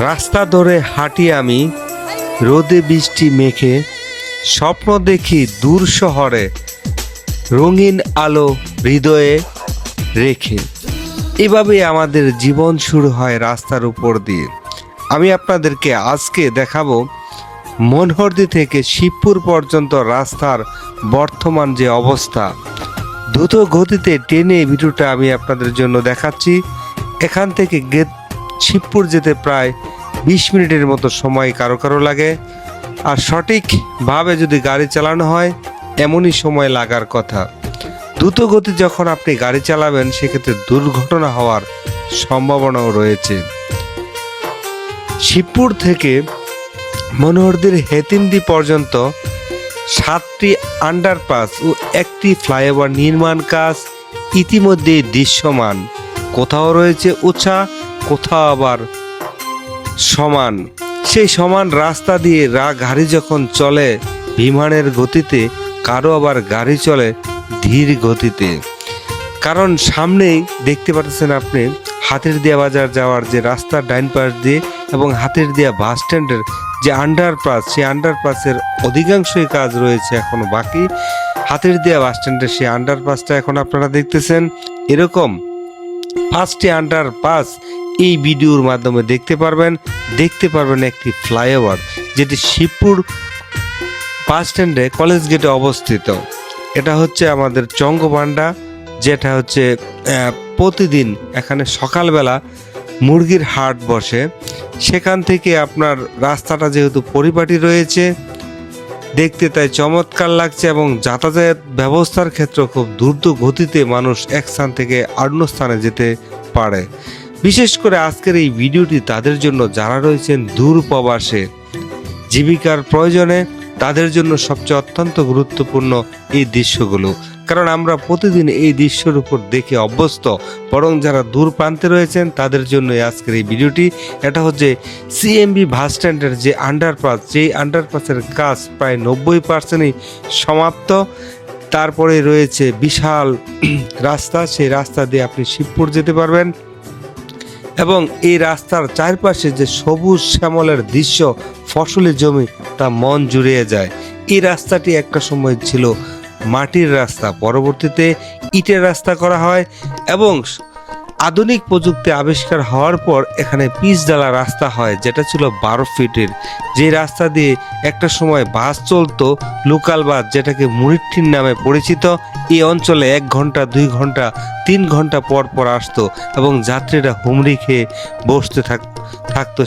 রাস্তা ধরে হাঁটি আমি, রোদে বৃষ্টি মেখে, স্বপ্ন দেখি দূর শহরে, রঙিন আলো হৃদয়ে রেখে। এভাবেই আমাদের জীবন শুরু হয় রাস্তার উপর দিয়ে। আমি আপনাদেরকে আজকে দেখাবো মনহরদি থেকে শিবপুর পর্যন্ত রাস্তার বর্তমান যে অবস্থা। দ্রুত গতিতে টেনে ভিডিওটা আমি আপনাদের জন্য দেখাচ্ছি। এখান থেকে গেট শিবপুর যেতে প্রায় বিশ মিনিটের মতো সময় কারও কারও লাগে। আর সঠিকভাবে যদি গাড়ি চালানো হয়, এমনই সময় লাগার কথা। দ্রুত গতি যখন আপনি গাড়ি চালাবেন, সেক্ষেত্রে দুর্ঘটনা হওয়ার সম্ভাবনাও রয়েছে। শিবপুর থেকে মনোহরদের হেতিন্দি পর্যন্ত সাতটি আন্ডারপাস ও একটি ফ্লাইওভার নির্মাণ কাজ ইতিমধ্যেই দৃশ্যমান। কোথাও রয়েছে উঁচা কোথাও আবার সমান। সেই সমান রাস্তা দিয়ে রা গাড়ি যখন চলে, বিমানের গতিতে কারও আবার গাড়ি চলে ধীর গতিতে। কারণ সামনেই দেখতে পাচ্ছেন আপনি হাতের দিয়া বাজার যাওয়ার যে রাস্তার ডাইন পাশ দিয়ে এবং হাতের দিয়া বাস স্ট্যান্ডের যে আন্ডারপাস সেই আন্ডারপাসের অধিকাংশই কাজ রয়েছে এখনও বাকি। হাতের দিয়া বাস স্ট্যান্ডের সেই আন্ডারপাসটা এখন আপনারা দেখতেছেন। এরকম পাঁচটি আন্ডারপাস এই ভিডিওর মাধ্যমে দেখতে পারবেন দেখতে পারবেন একটি ফ্লাইওভার যেটি শিবপুর বাস স্ট্যান্ডে কলেজ গেটে অবস্থিত। এটা হচ্ছে আমাদের চঙ্গপান্ডা যেটা হচ্ছে প্রতিদিন এখানে সকালবেলা মুরগির হাট বসে। সেখান থেকে আপনার রাস্তাটা যেহেতু পরিপাটি রয়েছে, দেখতে তাই চমৎকার লাগছে এবং যাতায়াত ব্যবস্থার ক্ষেত্রে খুব দ্রুত গতিতে মানুষ এক স্থান থেকে অন্য স্থানে যেতে পারে। বিশেষ করে আজকের এই ভিডিওটি তাদের জন্য যারা রয়েছেন দূর প্রবাসে, জীবিকার প্রয়োজনে তাদের জন্য সবচেয়ে অত্যন্ত গুরুত্বপূর্ণ এই দৃশ্যগুলো। কারণ আমরা প্রতিদিন এই দৃশ্যের উপর দেখে অভ্যস্ত, বরং যারা দূর প্রান্তে রয়েছেন তাদের জন্য আজকের এই ভিডিওটি। এটা হচ্ছে সিএমবি বাস স্ট্যান্ডের যে আন্ডারপাস যেই আন্ডারপাসের কাজ প্রায় নব্বই পার্সেন্টই সমাপ্ত। তারপরে রয়েছে বিশাল রাস্তা, সেই রাস্তা দিয়ে আপনি শিবপুর যেতে পারবেন। এবং এই রাস্তার চারপাশে যে সবুজ শ্যামলের দৃশ্য ফসলি জমি, তা মন জুড়িয়ে যায়। এই রাস্তাটি একটা সময় ছিল মাটির রাস্তা, পরবর্তীতে ইটের রাস্তা করা হয় এবং আধুনিক প্রযুক্তি আবিষ্কার হওয়ার পর এখানে পিচ ডালা রাস্তা হয়, যেটা ছিল বারো ফিটের। যে রাস্তা দিয়ে একটা সময় বাস চলতো, লোকাল বাস, যেটাকে মুরিট্টির নামে পরিচিত, এই অঞ্চলে এক ঘণ্টা, দুই ঘণ্টা, তিন ঘণ্টা পর পর আসতো এবং যাত্রীরা হুমড়ি খেয়ে বসতে থাক, থাকতো।